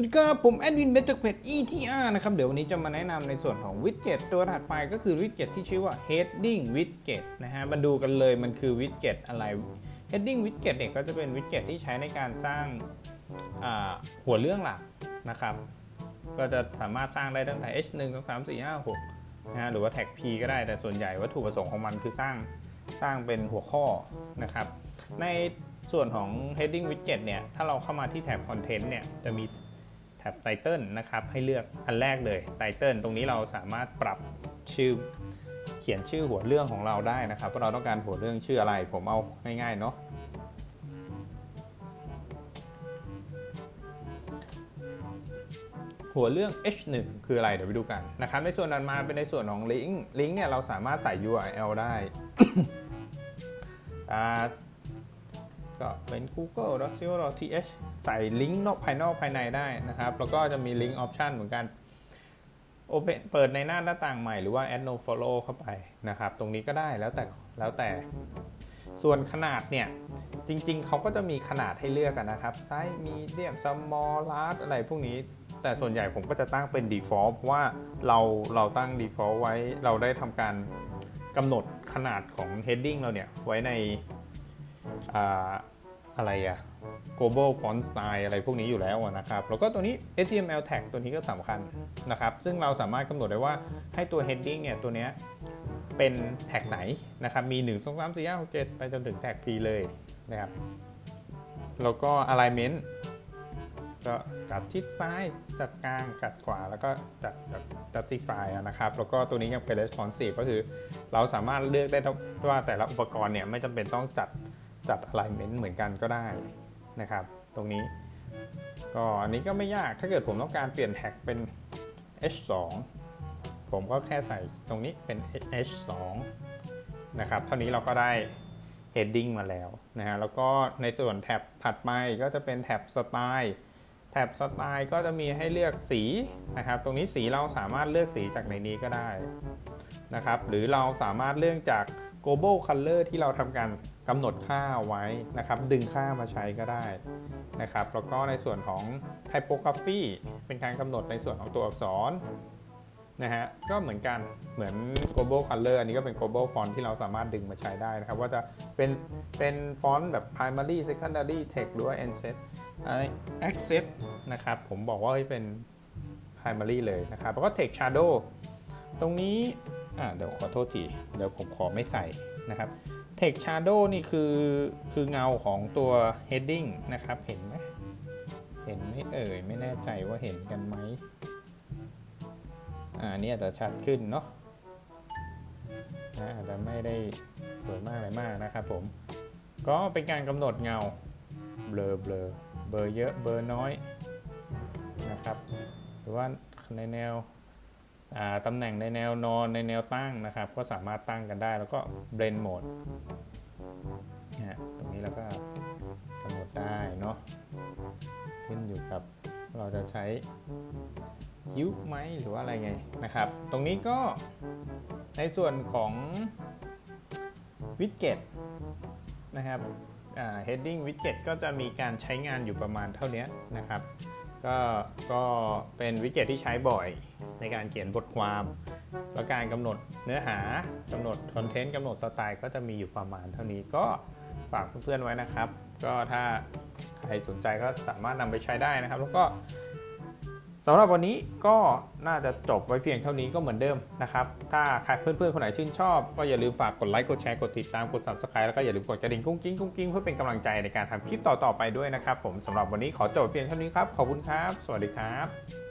วัสดีครับผมแอดวินเบจากเพจ ETR นะครับ เดี๋ยววันนี้จะมาแนะนำในส่วนของวิดเจ็ตตัวถัดไปก็คือวิดเจ็ตที่ชื่อว่า Heading Widget นะฮะมาดูกันเลยมันคือวิดเจ็ตอะไร Heading Widget เนี่ยก็จะเป็นวิดเจ็ตที่ใช้ในการสร้างาหัวเรื่องหลักนะครับ ก็จะสามารถสร้างได้ตั้งแต่ H 1 2 3 4 5 6นะฮะหรือว่า tag P ก็ได้แต่ส่วนใหญ่วัตถุประสงค์ของมันคือสร้างสร้างเป็นหัวข้อนะครับ ในส่วนของ heading widget เนี่ย ถ้าเราเข้ามาที่แท็บ content เนี่ย จะมี แท็บ title นะครับให้เลือกอันแรกเลย title ตรงนี้เราสามารถปรับชื่อเขียนชื่อหัวเรื่องของเราได้นะครับว่าเราต้องการหัวเรื่องชื่ออะไร ผมเอาง่ายๆเนาะหัวเรื่อง H1 คืออะไรเดี๋ยวไปดูกันนะครับในส่วนนั้นมาเป็นในส่วนของลิงก์ลิงก์เนี่ยเราสามารถใส่ URL ได้อ่า ก็เป็น google.co.th ใส่ลิงก์นอกภายนอกภายในได้นะครับ แล้วก็จะมีลิงก์ออปชันเหมือนกัน Open เปิดในหน้าหน้าต่างใหม่หรือว่า add no follow เข้าไปนะครับ ตรงนี้ก็ได้แล้วแต่แล้วแต่ ส่วนขนาดเนี่ย จริงๆ เขาก็จะมีขนาดให้เลือกกันนะครับ ไซส์มีเดียม small large อะไรพวกนี้ แต่ส่วนใหญ่ผมก็จะตั้งเป็น default เพราะว่าเราเราตั้ง default ไว้เราได้ทำการกำหนดขนาดของ heading เราเนี่ย ไว้ใน อะไรอะ global font style อะไรพวกนี้อยู่แล้วนะครับ แล้วก็ตัวนี้ HTML tag ตัวนี้ก็สำคัญนะครับ ซึ่งเราสามารถกำหนดได้ว่าให้ตัว heading เนี่ยตัวเนี้ยเป็นแท็กไหนนะครับ มี 1 2 3 4 5 6 7 ไปจนถึงแท็ก P เลยนะครับ แล้วก็ alignment ก็จัดชิดซ้ายจัดกลางจัดขวาแล้วก็จัดจัดซีกซ้ายนะครับ แล้วก็ตัวนี้ยังเป็น responsive ก็คือ เราสามารถเลือกได้ว่าแต่ละอุปกรณ์เนี่ยไม่จำเป็นต้องจัด จัด alignment เหมือนกันก็ได้นะครับ ตรงนี้ ก็อันนี้ก็ไม่ยากถ้าเกิดผมต้องการเปลี่ยนแท็กเป็น H2 ผมก็แค่ใส่ตรงนี้เป็น H2 นะครับเท่านี้เราก็ได้ heading มาแล้วนะฮะแล้วก็ในส่วนแท็บถัดไปก็จะเป็นแท็บสไตล์แท็บสไตล์ก็จะมีให้เลือกสีนะครับ ตรงนี้สีเราสามารถเลือกสีจากในนี้ก็ได้นะครับ หรือเราสามารถเลือกจาก global color ที่เราทำการ กำหนดค่าไว้นะครับ ดึงค่ามาใช้ก็ได้นะครับ แล้วก็ในส่วนของ typography เป็นการกำหนดในส่วนของตัวอักษรนะฮะก็เหมือนกันเหมือน global color อันนี้ก็เป็น global font ที่เราสามารถดึงมาใช้ได้นะครับ ว่าจะเป็นเป็นฟอนต์แบบ primary secondary text หรือว่า accent accent นะครับ ผมบอกว่าเป็น primary เลยนะครับแล้วก็ text shadow ตรงนี้อ่าเดี๋ยวขอโทษที เดี๋ยวผมขอไม่ใส่นะครับ text shadow นี่คือคือเงาของตัว heading นะครับ เห็นไหมเห็นไหมเอ่ย ไม่แน่ใจว่าเห็นกันไหมอ่าอันนี่อาจจะชัดขึ้นเนาะนะอาจจะไม่ได้สวยมากอะไรมากนะครับผม ก็เป็นการกำหนดเงา เบลอเบลอเบอร์เยอะเบอร์น้อยนะครับ หรือว่าในแนว ตำแหน่งในแนวนอนในแนวตั้งนะครับ ก็สามารถตั้งกันได้แล้วก็เบรนโหมดนะฮะตรงนี้เราก็กำหนดได้เนาะขึ้นอยู่กับเราจะใช้ยุคไหมหรือว่าอะไรไงนะครับ ตรงนี้ก็ในส่วนของวิดเก็ตนะครับ heading widget ก็จะมีการใช้งานอยู่ประมาณเท่านี้นะครับ ก็ก็เป็นวิกเจ็ตที่ใช้บ่อยในการเขียนบทความ และการกำหนดเนื้อหากำหนดคอนเทนต์กำหนดสไตล์ก็จะมีอยู่ประมาณเท่านี้ก็ฝากเพื่อนๆไว้นะครับ ก็ถ้าใครสนใจก็สามารถนำไปใช้ได้นะครับ แล้วก็ สำหรับวันนี้ก็น่าจะจบไว้เพียงเท่านี้ก็เหมือนเดิมนะครับ ถ้าใครเพื่อนๆ คนไหนชื่นชอบ ก็อย่าลืมฝากกดไลค์ กดแชร์ กดติดตาม กด subscribe แล้วก็อย่าลืมกดกระดิ่งกุ้งกิ้งกุ้งกิ้งเพื่อเป็นกำลังใจในการทำคลิปต่อๆไปด้วยนะครับผมสำหรับวันนี้ขอจบเพียงเท่านี้ครับ ขอบคุณครับ สวัสดีครับ